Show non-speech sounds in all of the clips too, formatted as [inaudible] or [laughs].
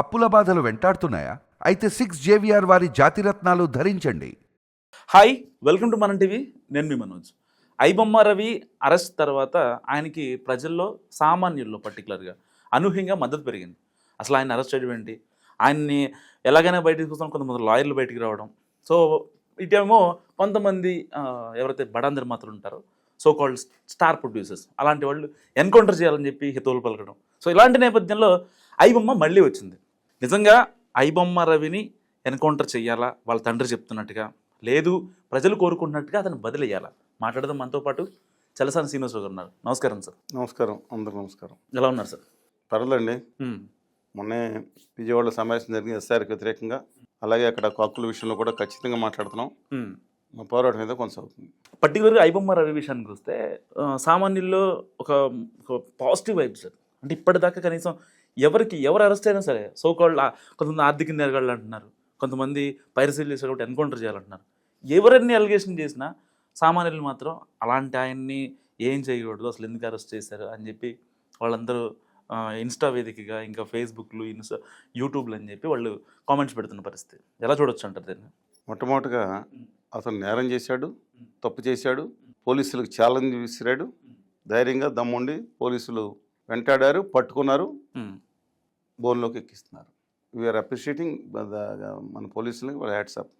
అప్పుల బాధలు వెంటాడుతున్నాయా? అయితే సిక్స్ జేవిఆర్ వారి జాతిరత్నాలు ధరించండి. హాయ్ వెల్కమ్ టు మన టీవీ. నేను మీ మనోజ్. ఐబొమ్మ రవి అరెస్ట్ తర్వాత ఆయనకి ప్రజల్లో సామాన్యుల్లో పర్టికులర్గా అనూహ్యంగా మద్దతు పెరిగింది. అసలు ఆయన అరెస్ట్ చేయడం ఏంటి? ఆయన్ని ఎలాగైనా బయటకు తీసుకొస్తాం కొంతమంది లాయర్లు బయటికి రావడం. సో ఇటేమో కొంతమంది ఎవరైతే బడా నిర్మాతలు ఉంటారో సో కాల్డ్ స్టార్ ప్రొడ్యూసర్స్ అలాంటి వాళ్ళు ఎన్కౌంటర్ చేయాలని చెప్పి హితవులు పలకడం. సో ఇలాంటి నేపథ్యంలో ఐబొమ్మ మళ్ళీ వచ్చింది. నిజంగా ఐబొమ్మ రవిని ఎన్కౌంటర్ చేయాలా వాళ్ళ తండ్రి చెప్తున్నట్టుగా. లేదు ప్రజలు కోరుకుంటున్నట్టుగా అతను బదిలేయాలా మాట్లాడదాం మనతో పాటు చలసాని శ్రీనివాసరావు గారు ఉన్నారు. నమస్కారం సార్. నమస్కారం. అందరూ నమస్కారం. ఎలా ఉన్నారు సార్? పర్లేదండి. మొన్నే విజయవాడలో సమావేశం జరిగింది ఎస్ఆర్కి వ్యతిరేకంగా. అలాగే అక్కడ కాకుల విషయంలో కూడా ఖచ్చితంగా మాట్లాడుతున్నాం. మా పోరాటం మీద కొనసాగుతుంది. పర్టికులర్గా ఐబొమ్మ రవి విషయానికి వస్తే సామాన్యుల్లో ఒక ఒక పాజిటివ్ వైబ్ సార్. అంటే ఇప్పటిదాకా కనీసం ఎవరికి ఎవరు అరెస్ట్ అయినా సరే సో కాల్డ్ కొంతమంది ఆర్థిక నేరగాళ్ళు అంటున్నారు కొంతమంది పైరసీలు చేశారు కాబట్టి ఎన్కౌంటర్ చేయాలంటున్నారు. ఎవరెన్ని అలిగేషన్ చేసినా సామాన్యులు మాత్రం అలాంటి ఆయన్ని ఏం చేయకూడదు అసలు ఎందుకు అరెస్ట్ చేశారు అని చెప్పి వాళ్ళందరూ ఇన్స్టా వేదికగా ఇంకా ఫేస్బుక్లు ఇన్స్టా యూట్యూబ్లు అని చెప్పి వాళ్ళు కామెంట్స్ పెడుతున్న పరిస్థితి. ఎలా చూడొచ్చు అంటారు దీన్ని? మొట్టమొదటిగా అతను నేరం చేశాడు తప్పు చేశాడు పోలీసులకు ఛాలెంజ్ విసిరాడు ధైర్యంగా దమ్ముండి పోలీసులు వెంటాడారు పట్టుకున్నారు. బోన్లోకి ఎక్కిస్తున్నారు వీఆర్ అప్రిషియేటింగ్ మన పోలీసులకి వాళ్ళ హ్యాట్సాప్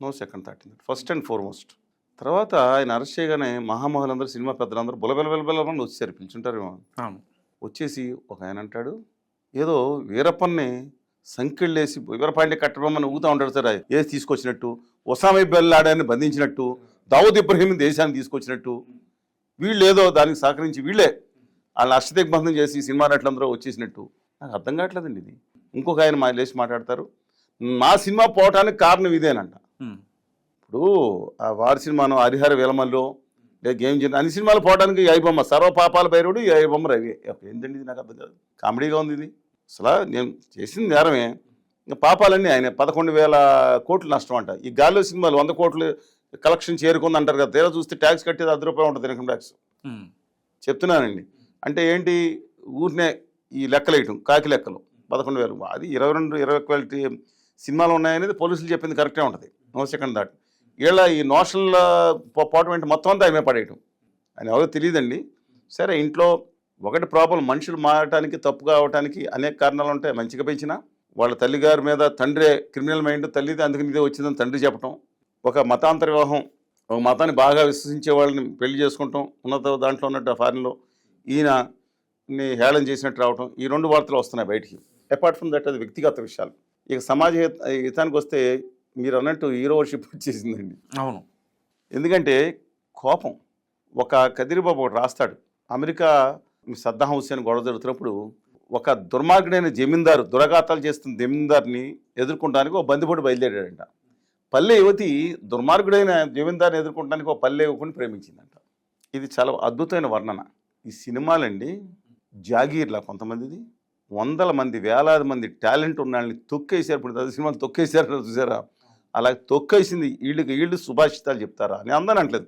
నో సెకండ్ థర్టీ ఫస్ట్ అండ్ ఫార్మోస్ట్ తర్వాత ఆయన అరెస్ట్ చేయగానే మహామహులందరూ సినిమా పెద్దలందరూ బులబెల బెలబెలమని వచ్చారు పిలుచుంటారేమో వచ్చేసి ఒక ఆయన అంటాడు ఏదో వీరప్పన్ని సంకెళ్ళేసి వీరపాండి కట్టబొమ్మని ఊగుతూ ఉంటాడు సార్. ఏది తీసుకొచ్చినట్టు? ఒసామై బెల్లాడాన్ని బంధించినట్టు? దావుద్ ఇబ్రహీం దేశాన్ని తీసుకొచ్చినట్టు? వీళ్ళు ఏదో దానికి సహకరించి వీళ్ళే వాళ్ళని అష్టదిగ్బంధం చేసి సినిమా నటులందరూ వచ్చేసినట్టు? నాకు అర్థం కావట్లేదండి ఇది. ఇంకొక ఆయన మా లేచి మాట్లాడతారు. మా సినిమా పోవటానికి కారణం ఇదేనంట. ఇప్పుడు ఆ వారి సినిమాను హరిహర విలమల్లో లేదా గేమ్ చేసిన అన్ని సినిమాలు పోవడానికి ఈ ఐబొమ్మ సర్వ పాపాల భైరవుడు ఈ ఐబొమ్మ రవి. ఏంటండి ఇది నాకు అర్థం కాదు. కామెడీగా ఉంది ఇది. అసలు నేను చేసింది నేరమే. ఇంకా పాపాలన్నీ ఆయన. పదకొండు వేల కోట్లు నష్టం అంట ఈ గాల్లో సినిమాలు వంద కోట్లు కలెక్షన్ చేరుకుంది అంటారు కదా. తీరా చూస్తే ట్యాక్స్ కట్టేది అర్ధ రూపాయలు ఉంటుంది ఇన్కమ్ ట్యాక్స్. చెప్తున్నానండి. అంటే ఏంటి? ఊరినే ఈ లెక్కలేయటం కాకి లెక్కలు. పదకొండు వేలు. అది ఇరవై రెండు ఇరవై క్వాలిటీ సినిమాలు ఉన్నాయనేది పోలీసులు చెప్పింది కరెక్టే ఉంటుంది. No second thought. వీళ్ళ ఈ నోషనల్ పోవటం మొత్తం అంతా ఆమె పడేయటం. అని ఎవరో తెలియదండి. సరే ఇంట్లో ఒకటి ప్రాబ్లం మనుషులు మారటానికి తప్పు కావటానికి అనేక కారణాలు ఉంటాయి. మంచిగా పెంచిన వాళ్ళ తల్లిగారి మీద తండ్రి క్రిమినల్ మైండ్ తల్లిది అందుకని ఇదే వచ్చిందని తండ్రి చెప్పటం. ఒక మతాంతర వివాహం ఒక మతాన్ని బాగా విశ్వసించే వాళ్ళని పెళ్ళి చేసుకుంటాం. ఉన్నత దాంట్లో ఉన్నట్టు ఫారిన్లో. ఈయన ని హేళన చేసినట్టు రావటం ఈ రెండు వార్తలు వస్తున్నాయి బయటికి. అపార్ట్ ఫ్రమ్ దట్ అది వ్యక్తిగత విషయాలు. ఇక సమాజ హిత- హితానికి వస్తే మీరు అన్నట్టు హీరోషిప్ వచ్చేసిందండి. అవును. ఎందుకంటే కోపం. ఒక కదిరిబాబు ఒకటి రాస్తాడు. అమెరికా సద్దాం హుస్సేన్ గొడవ జరుగుతున్నప్పుడు ఒక దుర్మార్గుడైన జమీందారు దురఘాతాలు చేస్తున్న జమీందార్ని ఎదుర్కొనడానికి ఒక బందిపోటు బయలుదేరాడంట. పల్లె యువతి దుర్మార్గుడైన జమీందారుని ఎదుర్కొనడానికి ఒక పల్లె యువకుని ప్రేమించిందంట. ఇది చాలా అద్భుతమైన వర్ణన. ఈ సినిమాలండి జాగీర్లా కొంతమందిది? వందల మంది వేలాది మంది టాలెంట్ ఉన్న వాళ్ళని తొక్కేశారు. ఇప్పుడు అది సినిమాలు తొక్కేశారు చూసారా? అలా తొక్కేసింది. వీళ్ళకి వీళ్ళు సుభాషితాలు చెప్తారా అని అందరూ అనట్లేదు.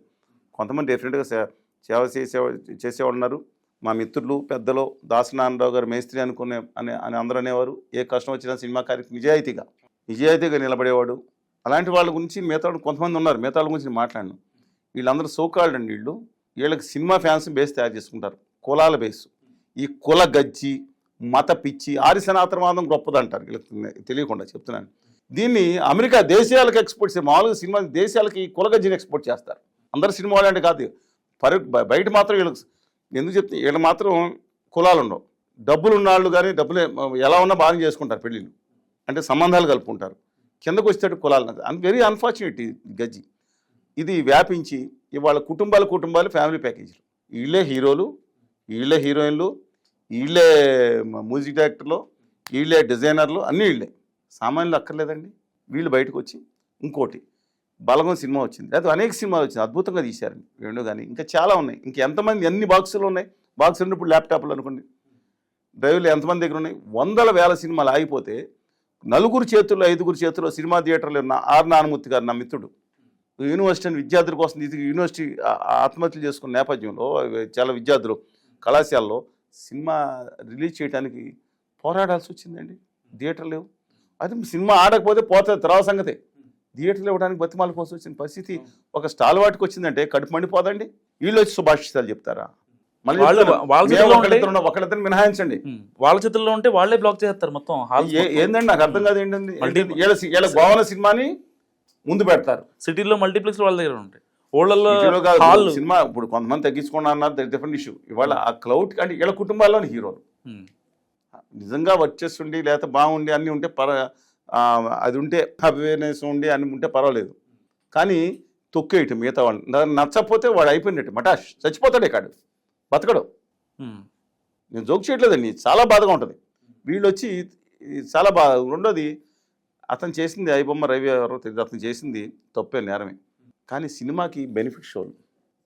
కొంతమంది డెఫినెట్గా సే- సేవ చేసే చేసేవాళ్ళు ఉన్నారు మా మిత్రులు పెద్దలు దాసనారాయణరావు గారు మేస్త్రి అనుకునే అని అని అందరూ అనేవారు. ఏ కష్టం వచ్చినా సినిమా కార్యక్రమం నిజాయితీగా నిజాయితీగా నిలబడేవాడు. అలాంటి వాళ్ళ గురించి మిగతా కొంతమంది ఉన్నారు. మిగతా గురించి మాట్లాడను. వీళ్ళందరూ సోకాళ్ళు అండి వీళ్ళు. వీళ్ళకి సినిమా ఫ్యాన్స్ బేస్ తయారు చేసుకుంటారు. కులాల బేస్. ఈ కుల గజ్జి మత పిచ్చి ఆరిసనాతరవాదం గొప్పదంటారు. వీళ్ళకి తెలియకుండా చెప్తున్నాను. దీన్ని అమెరికా దేశాలకు ఎక్స్పోర్ట్ చేసే మామూలుగా సినిమా దేశాలకి కుల గజ్జిని ఎక్స్పోర్ట్ చేస్తారు. అందరు సినిమా అంటే కాదు. పరి బ- బయట మాత్రం వీళ్ళకి ఎందుకు చెప్తే వీళ్ళు మాత్రం కులాలు ఉండవు డబ్బులు ఉన్నవాళ్ళు కానీ డబ్బులు ఎలా ఉన్నా బాగా చేసుకుంటారు పెళ్ళిళ్ళు. అంటే సంబంధాలు కలుపుకుంటారు. కిందకు వచ్చేటట్టు కులాలు వెరీ అన్ఫార్చునేట్ గజ్జి. ఇది వ్యాపించి ఇవాళ కుటుంబాల కుటుంబాలు ఫ్యామిలీ ప్యాకేజీలు. వీళ్ళే హీరోలు వీళ్ళే హీరోయిన్లు వీళ్ళే మ్యూజిక్ డైరెక్టర్లు వీళ్ళే డిజైనర్లు అన్నీ వీళ్ళే సామాన్యులు అక్కర్లేదండి. వీళ్ళు బయటకు వచ్చి ఇంకోటి బలగం సినిమా వచ్చింది. అది అనేక సినిమాలు వచ్చింది. అద్భుతంగా తీశారండి. రెండు కానీ ఇంకా చాలా ఉన్నాయి. ఇంకా ఎంతమంది ఎన్ని బాక్సులు ఉన్నాయి? బాక్సులు ఉన్నప్పుడు ల్యాప్టాప్లు అనుకోండి. డ్రైవ్లు ఎంతమంది దగ్గర ఉన్నాయి? వందల వేల సినిమాలు ఆగిపోతే నలుగురు చేతుల్లో ఐదుగురు చేతుల్లో సినిమా థియేటర్లు ఉన్న ఆర్ నానమూర్తి గారు నా మిత్రుడు. యూనివర్సిటీ విద్యార్థుల కోసం ఇది యూనివర్సిటీ ఆత్మహత్యలు చేసుకున్న నేపథ్యంలో చాలా విద్యార్థులు కళాశాలలో సినిమా రిలీజ్ చేయడానికి పోరాడాల్సి వచ్చిందండి. థియేటర్ లేవు. అది సినిమా ఆడకపోతే పోతుంది తర్వాత సంగతే. థియేటర్లు ఇవ్వడానికి బతిమాలిపోసి వచ్చిన పరిస్థితి ఒక స్టాల్ వాటికి వచ్చిందంటే కడుపు మండిపోదండి. వీళ్ళు వచ్చి సుభాషితాలు చెప్తారా? మళ్ళీ ఒకళ్ళిద్దరు మినహాయించండి. వాళ్ళ చేతుల్లో ఉంటే వాళ్ళే బ్లాక్ చేస్తారు మొత్తం ఏందండి? నాకు అర్థం కాదు ఏంటండి? వీళ్ళ గోవన సినిమాని ముందు పెడతారు. సిటీలో మల్టీప్లెక్స్ వాళ్ళ దగ్గర ఉంటాయి. ఊళ్ళల్లో కాదు, సినిమా ఇప్పుడు కొంతమంది తగ్గించుకున్నా అన్నారు డిఫరెంట్ ఇష్యూ ఇవాళ ఆ క్లౌడ్ అంటే వీళ్ళ కుటుంబాల్లోని హీరోలు. నిజంగా వచ్చేస్తుండి లేకపోతే బాగుండి అన్నీ ఉంటే పర అది ఉంటే అవేర్నెస్ ఉండి అన్ని ఉంటే పర్వాలేదు. కానీ తొక్కేయటం మిగతా వాళ్ళు నచ్చకపోతే వాడు అయిపోయినట్టు. మటాష్ చచ్చిపోతాడే కాడు. బతకడు. నేను జోక్ చేయట్లేదండి చాలా బాధగా ఉంటుంది. వీళ్ళు వచ్చి చాలా బాధ రెండోది అతను చేసింది ఐబొమ్మ రవి ఎవరో తెలియదు అతను చేసింది తప్పే నేరమే. కానీ సినిమాకి బెనిఫిట్ షోలు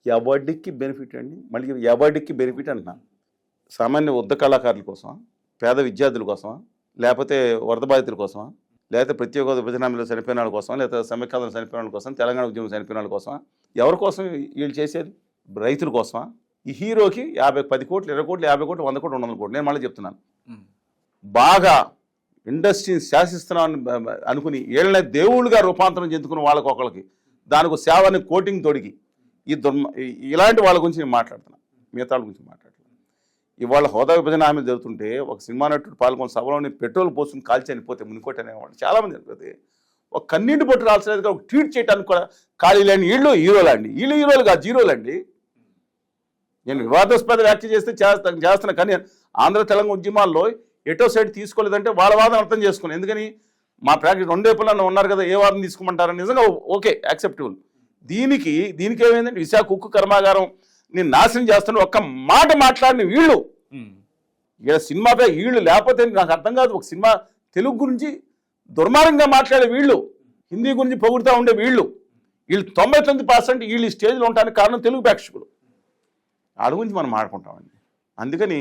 ఎవడికి బెనిఫిట్ అండి. మళ్ళీ ఎవడికి బెనిఫిట్ అంటున్నా. సామాన్య ఉద్ద కళాకారుల కోసమా? పేద విద్యార్థుల కోసమా? లేకపోతే వరద బాధితుల కోసమా? లేకపోతే ప్రత్యేక హోదా విభజన హామీలో చనిపోయిన వాళ్ళ కోసం లేకపోతే సమైక్యాంధ్రం చనిపోయిన వాళ్ళ కోసం తెలంగాణ ఉద్యమం చనిపోయిన వాళ్ళ కోసమా? ఎవరి కోసం వీళ్ళు చేసేది? రైతుల కోసమా? ఈ హీరోకి యాభై పది కోట్లు ఇరవై కోట్లు యాభై కోట్లు వంద కోట్లు రెండు వందల కోట్లు. నేను మళ్ళీ చెప్తున్నాను. బాగా ఇండస్ట్రీని శాసిస్తున్నామని అనుకుని ఏళ్ళ దేవుళ్ళుగా రూపాంతరం చెందుకున్న వాళ్ళకి ఒకళ్ళకి దానికి సేవని కోటింగ్ తొడిగి ఈ దుర్మ ఇలాంటి వాళ్ళ గురించి నేను మాట్లాడుతున్నా. మిగతా వాళ్ళ గురించి మాట్లాడుతున్నాను ఇవాళ హోదా విభజన హామీ జరుగుతుంటే ఒక సినిమా నటుడు పాల్గొన్న సభలోని పెట్రోల్ పోసుకుని కాల్చి చనిపోతే మునికోటి అనేవాడు. చాలామంది చనిపోతే ఒక కన్నీటి పొట్టు రాల్సలేదు ఒక ట్వీట్ చేయడానికి కూడా ఖాళీ లేని వీళ్ళు హీరోలు అండి. వీళ్ళు హీరోలు కాదు జీరోలు అండి. నేను వివాదాస్పద వ్యాఖ్య చేస్తే చేస్తాను చేస్తున్నా కానీ ఆంధ్ర తెలంగాణ ఉద్యమాల్లో ఎటో సైడ్ తీసుకోలేదంటే వాళ్ళ వాదన అర్థం చేసుకున్నాను. ఎందుకని? మా ప్రాక్టీస్ రెండు వైపులా ఉన్నారు కదా ఏ వాదన తీసుకోమంటారని నిజంగా ఓకే యాక్సెప్టబుల్. దీనికి దీనికి ఏమైందంటే విశాఖ ఉక్కు కర్మాగారం నేను నాశనం చేస్తాను ఒక్క మాట మాట్లాడిన వీళ్ళు. ఇక సినిమాపై వీళ్ళు లేకపోతే నాకు అర్థం కాదు ఒక సినిమా తెలుగు గురించి దుర్మార్గంగా మాట్లాడే వీళ్ళు హిందీ గురించి పొగుడుతూ ఉండే వీళ్ళు. వీళ్ళు తొంభై తొమ్మిది పర్సెంట్ వీళ్ళు ఈ స్టేజ్లో ఉండడానికి కారణం తెలుగు ప్రేక్షకులు. ఆడ గురించి మనం మాట్లాడుకుంటామండి. అందుకని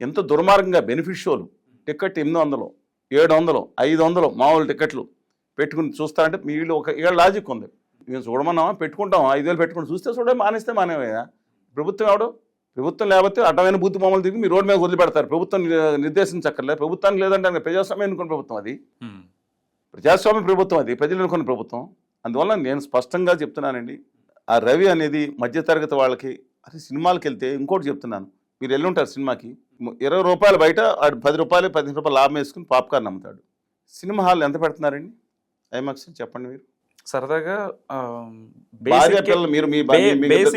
ఎంత దుర్మార్గంగా బెనిఫిట్ షోలు టికెట్ ఎనిమిది వందలు ఏడు వందలు ఐదు వందలు మామూలు టికెట్లు పెట్టుకుని చూస్తారంటే మీ వీళ్ళు ఒక ఏళ్ళ లాజిక్ ఉంది. మేము చూడమన్నామా? పెట్టుకుంటాం ఐదు వేలు పెట్టుకుని చూస్తే చూడే మానేస్తే మానేవయ్యా ప్రభుత్వం ఎవడు? ప్రభుత్వం లేకపోతే అడ్డమైన బూత్ మామూలు దిగి మీ రోడ్డు మీద వదిలిపెడతారు. ప్రభుత్వం నిర్దేశించక్కర్లేదు ప్రభుత్వానికి లేదంటే ప్రజాస్వామ్యం ఎన్నుకున్న ప్రభుత్వం అది. ప్రజాస్వామ్య ప్రభుత్వం అది. ప్రజలు ఎన్నుకున్న ప్రభుత్వం. అందువల్ల నేను స్పష్టంగా చెప్తున్నానండి. ఆ రవి అనేది మధ్యతరగతి వాళ్ళకి అసలు సినిమాలకు వెళ్తే ఇంకోటి చెప్తున్నాను. మీరు వెళ్ళుంటారు సినిమాకి. ఇరవై రూపాయలు బయట ఆడు పది రూపాయలు పదిహేను రూపాయలు లాభం వేసుకుని పాప్కార్న్ అమ్ముతాడు. సినిమా హాల్ ఎంత పెడుతున్నారండి? ఐమాక్స్ చెప్పండి మీరు. సరదాగా భార్య పిల్లలు మీరు మీ మీకు ఇద్దరు-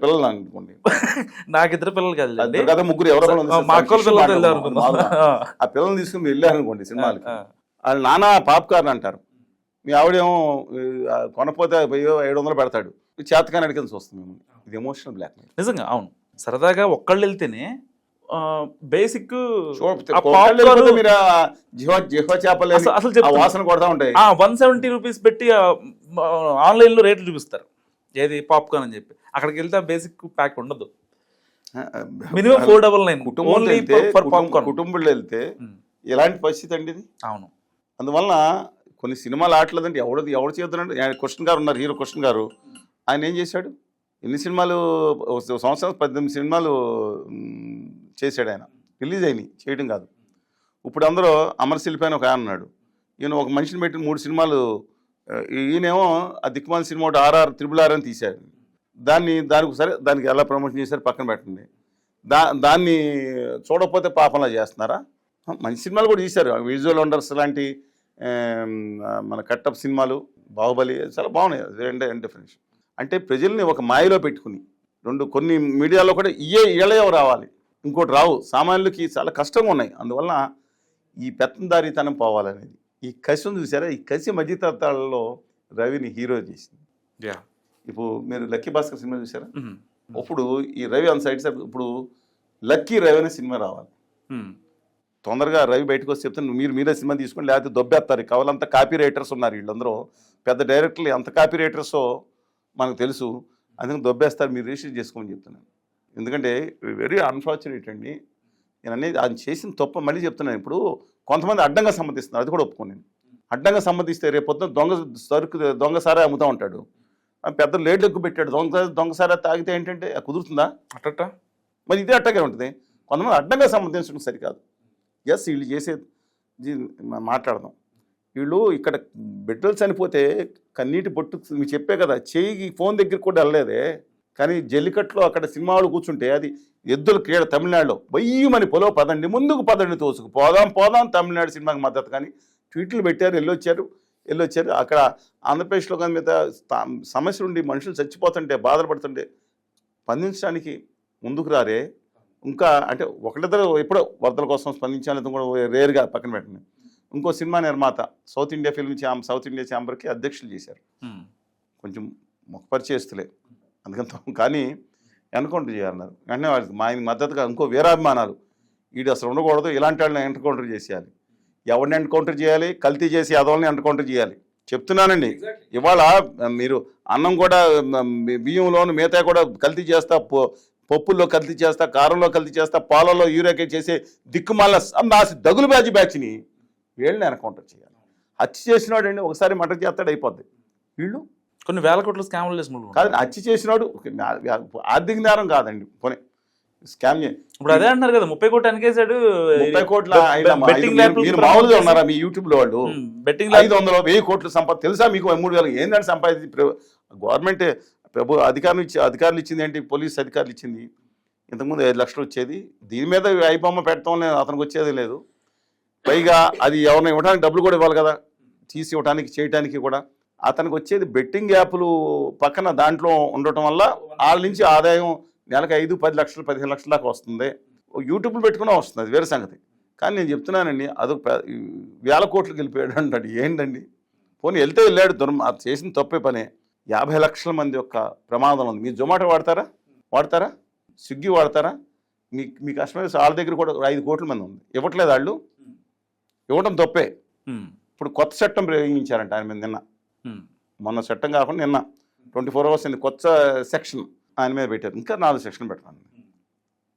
పిల్లలు అనుకోండి. [laughs] నాకు ఇద్దరు పిల్లలు కాదు కదా ముగ్గురు ఎవరో. మా. ఆ. పిల్లల్ని తీసుకుని మీరు వెళ్ళారనుకోండి సినిమాలకి. వాళ్ళు నానా పాప్కార్న్ అంటారు. మీ ఆవిడేమో కొనపోతే ఏడు వందలు పెడతాడు. చేతకాని అడిగిన చూస్తాం మేము ఇది ఎమోషనల్ బ్లాక్ నిజంగా అవును. సరదాగా ఒక్కళ్ళు వెళ్తేనే బేసిక్. వాసన కొడతా ఉంటాయి. వన్ సెవెంటీ రూపీస్ పెట్టి ఆన్లైన్లో రేట్లు చూపిస్తారు. ఏది పాప్కార్న్ అని చెప్పి. అక్కడికి వెళ్తే బేసిక్ ప్యాక్ ఉండదు. మినిమం ఫోర్ డబల్ నైన్ కుటుంబం కుటుంబంలో వెళ్తే ఎలాంటి పరిస్థితి అండి ఇది? అవును. అందువలన కొన్ని సినిమాలు ఆటలేదంటే ఎవడు ఎవడు చేద్దానంటే కృష్ణ గారు ఉన్నారు హీరో కృష్ణ గారు. ఆయన ఏం చేశాడు? ఎన్ని సినిమాలు సంవత్సరం పద్దెనిమిది సినిమాలు చేశాడు ఆయన. రిలీజ్ అయినాయి. చేయడం కాదు. ఇప్పుడు అందరూ అమరశిల్పి అని ఒక ఆయన ఉన్నాడు. ఈయన ఒక మనిషిని పెట్టిన మూడు సినిమాలు ఈయనేమో ఆ దిక్కుమాల సినిమా ఒకటి ఆర్ఆర్ త్రిబుల్ ఆర్ అని తీశాడు. దాన్ని దానికి సరే దానికి ఎలా ప్రమోషన్ చేశారు పక్కన పెట్టండి. దా దాన్ని చూడకపోతే పాపంలా చేస్తున్నారా? మంచి సినిమాలు కూడా తీశారు. విజువల్ వండర్స్ లాంటి మన కట్టప్ సినిమాలు బాహుబలి చాలా బాగున్నాయి. రెండు డిఫరెన్స్ అంటే ప్రజల్ని ఒక మాయలో పెట్టుకుని రెండు కొన్ని మీడియాలో కూడా ఇయే ఇళయవ రావాలి ఇంకోటి రావు. సామాన్యులకి చాలా కష్టంగా ఉన్నాయి. అందువల్ల ఈ పెత్తందారితనం పోవాలనేది. ఈ కసి ఉంది చూసారా? ఈ కసి మధ్యతరతాలలో రవిని హీరో చేసింది. యా ఇప్పుడు మీరు లక్కీ భాస్కర్ సినిమా చూసారా? ఇప్పుడు ఈ రవి ఆన్ సైడ్ సైడ్ ఇప్పుడు లక్కీ రవి అనే సినిమా రావాలి. తొందరగా రవి బయటకు వచ్చి చెప్తే మీరు మీరే సినిమా తీసుకొని లేకపోతే దొబ్బేస్తారు. కవలంతా కాపీ రైటర్స్ ఉన్నారు వీళ్ళందరూ. పెద్ద డైరెక్టర్లు ఎంత కాపీ రైటర్సో మనకు తెలుసు. అందుకని దొబ్బేస్తారు మీరు రిజిస్టర్ చేసుకోమని చెప్తున్నాను. ఎందుకంటే వెరీ అన్ఫార్చునేట్ అండి. నేను అనేది ఆయన చేసిన తప్ప మళ్ళీ చెప్తున్నాను. ఇప్పుడు కొంతమంది అడ్డంగా సమ్మతిస్తున్నారు. అది కూడా ఒప్పుకోను అడ్డంగా సమ్మతిస్తే రేపు పొద్దున దొంగ సరుకు దొంగ సారా అమ్ముతూ ఉంటాడు. పెద్ద లేట్ ఎక్కువ పెట్టాడు. దొంగ దొంగ సారా తాగితే ఏంటంటే అది కుదురుతుందా? అట్టట. మరి ఇదే అట్టగే ఉంటుంది. కొంతమంది అడ్డంగా సమ్మతించడం సరికాదు. ఎస్ వీళ్ళు చేసే మాట్లాడదాం. వీళ్ళు ఇక్కడ బిడ్డలు చనిపోతే కన్నీటి బొట్టు మీకు చెప్పే కదా చేయి ఫోన్ దగ్గరికి కూడా వెళ్ళలేదే. కానీ జల్లికట్లో అక్కడ సినిమా వాళ్ళు కూర్చుంటే అది ఎద్దుల క్రీడ తమిళనాడులో. బయ్యమని పొలో పదండి ముందుకు పదండి తోసుకు. పోదాం పోదాం తమిళనాడు సినిమాకి మద్దతు. కానీ ట్వీట్లు పెట్టారు వెళ్ళొచ్చారు వెళ్ళొచ్చారు. అక్కడ ఆంధ్రప్రదేశ్లో కానీ మీద సమస్యలు ఉండి మనుషులు చచ్చిపోతుంటే బాధపడుతుంటే స్పందించడానికి ముందుకు రారే. ఇంకా అంటే ఒకటిద్దరు ఎప్పుడో వరదల కోసం స్పందించాలని కూడా రేరుగా పక్కన పెట్టండి. ఇంకో సినిమా నిర్మాత సౌత్ ఇండియా ఫిల్మ్ ఛాం సౌత్ ఇండియా ఛాంబర్కి అధ్యక్షులు చేశారు. కొంచెం మొక్కపరిచేస్తులే అందుకని తో- కానీ ఎన్కౌంటర్ చేయాలన్నారు. వెంటనే వాళ్ళకి మా ఆయన మద్దతుగా ఇంకో వీరాభిమానాలు. వీడు అసలు ఉండకూడదు. ఇలాంటి వాళ్ళని ఎన్కౌంటర్ చేసేయాలి. ఎవరిని ఎన్కౌంటర్ చేయాలి? కల్తీ చేసి అదోళ్ళని ఎన్కౌంటర్ చేయాలి. చెప్తున్నానండి. ఇవాళ మీరు అన్నం కూడా బియ్యంలోను మిగతా కూడా కల్తీ చేస్తా పప్పుల్లో కల్తీ చేస్తా కారంలో కల్తీ చేస్తా పాలలో యూరియాకే చేసే దిక్కుమాల నాసి దగులు బ్యాచ్ బ్యాచ్ని వీళ్ళని ఎన్కౌంటర్ చేయాలి. హత్య చేసినాడు అండి ఒకసారి మటర్ చేస్తాడు అయిపోద్ది. వీళ్ళు? కొన్ని వేల కోట్ల స్కామ్లు చేసిన కాదు హత్య చేసినాడు ఆర్థిక నేరం కాదండి పోనీ. స్కామ్ ఇప్పుడు అదే అంటున్నారు కదా ముప్పై కోట్లు వెనకేసాడు ముప్పై కోట్ల మామూలుగా ఉన్నారా మీ యూట్యూబ్లో వాళ్ళు బెట్టింగ్ ఐదు వందలు వెయ్యి కోట్లు సంపద తెలుసా మీకు? మూడు వేలు ఏంటంటే సంపాదించి గవర్నమెంట్ ప్రభు అధికారులు ఇచ్చి అధికారులు ఇచ్చింది ఏంటి? పోలీస్ అధికారులు ఇచ్చింది. ఇంతకుముందు ఐదు లక్షలు వచ్చేది. దీని మీద ఐబొమ్మ పెట్టడం లేదు అతనికి వచ్చేది లేదు. పైగా అది ఎవరిని ఇవ్వడానికి డబ్బులు కూడా ఇవ్వాలి కదా. తీసి ఇవ్వడానికి చేయటానికి కూడా. అతనికి వచ్చేది బెట్టింగ్ యాప్లు పక్కన దాంట్లో ఉండటం వల్ల వాళ్ళ నుంచి ఆదాయం నెలకు ఐదు పది లక్షలు పదిహేను లక్షల దాకా వస్తుంది. యూట్యూబ్లో పెట్టుకున్నా వస్తుంది. అది వేరే సంగతి. కానీ నేను చెప్తున్నానండి అదొక వేల కోట్లకు వెళ్ళిపోయాడు అంటాడు. ఏంటండి? పోనీ వెళ్తే వెళ్ళాడు. దుర్మ అది చేసిన తప్పే పనే. యాభై లక్షల మంది యొక్క ప్రమాదం ఉంది. మీరు జొమాటో వాడతారా? వాడతారా? స్విగ్గీ వాడతారా? మీ మీ కస్టమర్స్ వాళ్ళ దగ్గర కూడా ఐదు కోట్ల మంది ఉంది. ఇవ్వట్లేదు వాళ్ళు ఇవ్వడం తప్పే. ఇప్పుడు కొత్త చట్టం ప్రయోగించారంట ఆయన మీద నిన్న. మొన్న చట్టం కాకుండా నిన్న. ట్వంటీ ఫోర్ అవర్స్ అయింది. కొత్త సెక్షన్ ఆయన మీద పెట్టారు. ఇంకా నాలుగు సెక్షన్ పెట్టాను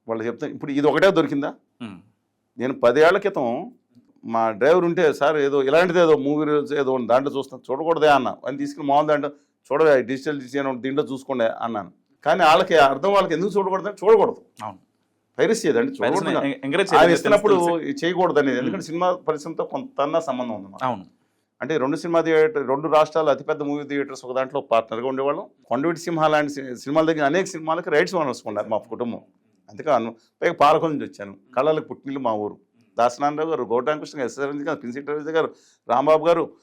వాళ్ళు చెప్తాను ఇప్పుడు ఇది ఒకటే దొరికిందా? నేను పదేళ్ళ క్రితం మా డ్రైవర్ ఉంటే సార్ ఏదో ఇలాంటిది ఏదో మూవీ ఏదో దాంట్లో చూస్తాను చూడకూడదే అన్న అని తీసుకుని మామూలు దాంట్లో చూడవే డిజిటల్ డిజైన్ దీంట్లో చూసుకోండి అన్నాను. కానీ వాళ్ళకి అర్థం వాళ్ళకి ఎందుకు చూడకూడదు చూడకూడదు. అవును. పైరసీ ఎం- ఎంకరేజ్ ఇస్తున్నప్పుడు. చేయకూడదు అనేది ఎందుకంటే సినిమా పరిశ్రమతో కొంత సంబంధం ఉంది. అవును. అంటే రెండు సినిమా థియేటర్ రెండు రాష్ట్రాలు అతిపెద్ద మూవీ థియేటర్స్ ఒక దాంట్లో పార్ట్నర్గా ఉండేవాళ్ళం. కొండవీటి సింహ లాంటి సినిమాల దగ్గర అనేక సినిమాలకి రైట్స్ ఓనర్స్ ఉన్నారు మా కుటుంబం. అందుకే అను పైగా పాలకొల నుంచి వచ్చాను. కళలకు పుట్టినిల్లు మా ఊరు. దాసనారాయణరావు గారు గౌటాంకృష్ణ గారు ఎస్ఆర్ గారు రవిజ గారు రాంబాబు గారు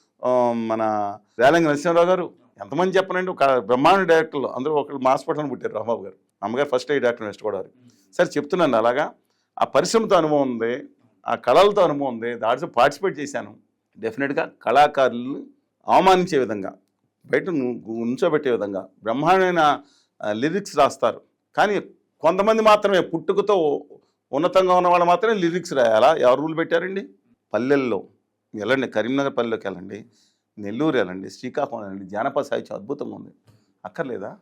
మన రేలంగి నరసింహరావు గారు ఎంతమంది చెప్పనండి. ఒక బ్రహ్మాండ డైరెక్టర్లు. అందరూ ఒకరు మా హాస్పిటల్ పుట్టారు రాంబాబు గారు. అమ్మగారు first aid director west Godavari. సరే చెప్తున్నాను అలాగా. ఆ పరిశ్రమతో అనుభవం ఉంది ఆ కళలతో అనుభవం ఉంది దాంట్లో పార్టిసిపేట్ చేశాను. డెఫినెట్గా కళాకారులను అవమానించే విధంగా బయట ను- ఉంచోబెట్టే విధంగా బ్రహ్మాండమైన లిరిక్స్ రాస్తారు. కానీ కొంతమంది మాత్రమే పుట్టుకతో ఉన్నతంగా ఉన్న వాళ్ళు మాత్రమే లిరిక్స్ రాయాలా? ఎవరు రూల్ పెట్టారండి? పల్లెల్లో వెళ్ళండి కరీంనగర్ పల్లెలోకి వెళ్ళండి నెల్లూరు వెళ్ళండి శ్రీకాకుళం వెళ్ళండి జానపద సాహిత్యం అద్భుతంగా ఉంది. అక్కర్లేదా?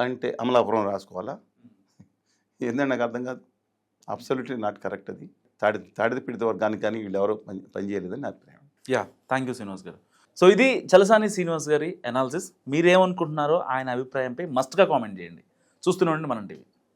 అంటే అమలాపురం రాసుకోవాలా? ఏందండి నాకు అర్థం కాదు. అబ్సల్యూట్లీ నాట్ కరెక్ట్ అది. తాడి తాడిద పీడిత వర్గానికి కానీ వీళ్ళు ఎవరో పని పనిచేయలేదని నా అభిప్రాయం. యా థ్యాంక్ యూ శ్రీనివాస్ గారు. సో ఇది చలసాని శ్రీనివాస్ గారి అనాలిసిస్ మీరేమనుకుంటున్నారో ఆయన అభిప్రాయంపై మస్ట్గా కామెంట్ చేయండి. చూస్తూనే ఉండండి మనం టీవీ.